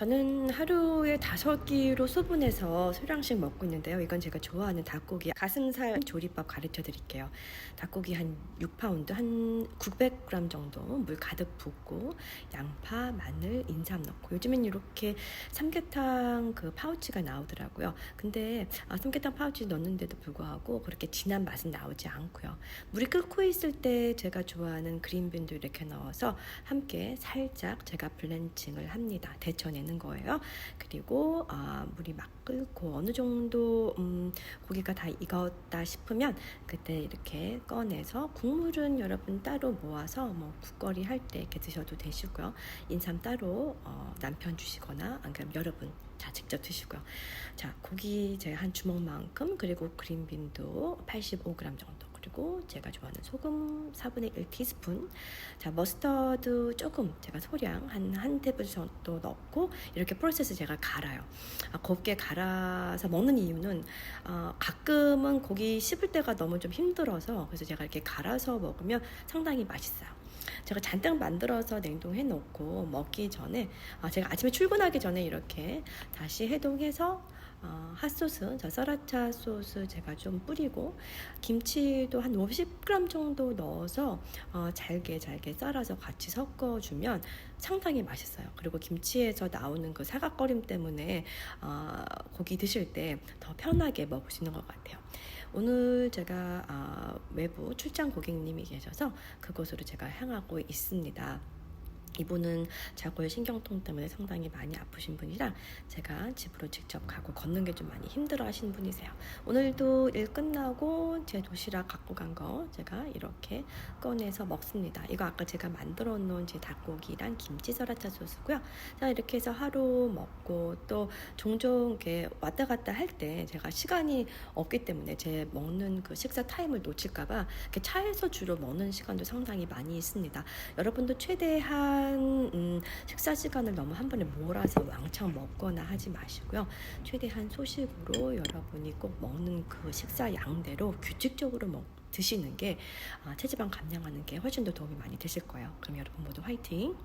저는 하루에 다섯 끼로 소분해서 소량씩 먹고 있는데요. 이건 제가 좋아하는 닭고기 가슴살 조리법 가르쳐 드릴게요. 닭고기 한 6파운드, 한 900g 정도 물 가득 붓고 양파, 마늘, 인삼 넣고 요즘엔 이렇게 삼계탕 그 파우치가 나오더라고요. 근데 아, 삼계탕 파우치 넣는데도 불구하고 그렇게 진한 맛은 나오지 않고요. 물이 끓고 있을 때 제가 좋아하는 그린빈도 이렇게 넣어서 함께 살짝 제가 블렌칭을 합니다. 데쳐내는 거예요. 그리고 아, 물이 막 끓고 어느 정도 음, 고기가 다 익었다 싶으면 그때 이렇게 꺼내서 국물은 여러분 따로 모아서 뭐 국거리 할 때 이렇게 드셔도 되시고요. 인삼 따로 어, 남편 주시거나 안 그러면 여러분 자 직접 드시고요. 자 고기 제가 한 주먹만큼 그리고 그린빈도 85g 정도 그리고 제가 좋아하는 소금 4분의 1 티스푼. 자 머스터드 조금 제가 소량 한 한 테이블 정도 넣고 이렇게 프로세스 제가 갈아요. 아, 곱게 갈아서 먹는 이유는 어, 가끔은 고기 씹을 때가 너무 좀 힘들어서 그래서 제가 이렇게 갈아서 먹으면 상당히 맛있어요 제가 잔뜩 만들어서 냉동해 놓고 먹기 전에 아, 제가 아침에 출근하기 전에 이렇게 다시 해동해서 어, 핫소스, 저 서라차 소스 제가 좀 뿌리고 김치도 한 50g 정도 넣어서 어, 잘게 잘게 썰어서 같이 섞어주면 상당히 맛있어요. 그리고 김치에서 나오는 그 사각거림 때문에 어, 고기 드실 때 더 편하게 먹을 수 있는 것 같아요. 오늘 제가 어, 외부 출장 고객님이 계셔서 그곳으로 제가 향하고 있습니다. 이분은 자골 신경통 때문에 상당히 많이 아프신 분이라 제가 집으로 직접 가고 걷는 게 좀 많이 힘들어 하시는 분이세요. 오늘도 일 끝나고 제 도시락 갖고 간 거 제가 이렇게 꺼내서 먹습니다. 이거 아까 제가 만들어 놓은 제 닭고기랑 김치 서라차 소스고요. 자, 이렇게 해서 하루 먹고 또 종종 이렇게 왔다 갔다 할 때 제가 시간이 없기 때문에 제 먹는 그 식사 타임을 놓칠까봐 차에서 주로 먹는 시간도 상당히 많이 있습니다. 여러분도 최대한 음, 식사 시간을 너무 한 번에 몰아서 왕창 먹거나 하지 마시고요. 최대한 소식으로 여러분이 꼭 먹는 그 식사 양대로 규칙적으로 먹, 드시는 게 아, 체지방 감량하는 게 훨씬 더 도움이 많이 되실 거예요. 그럼 여러분 모두 화이팅!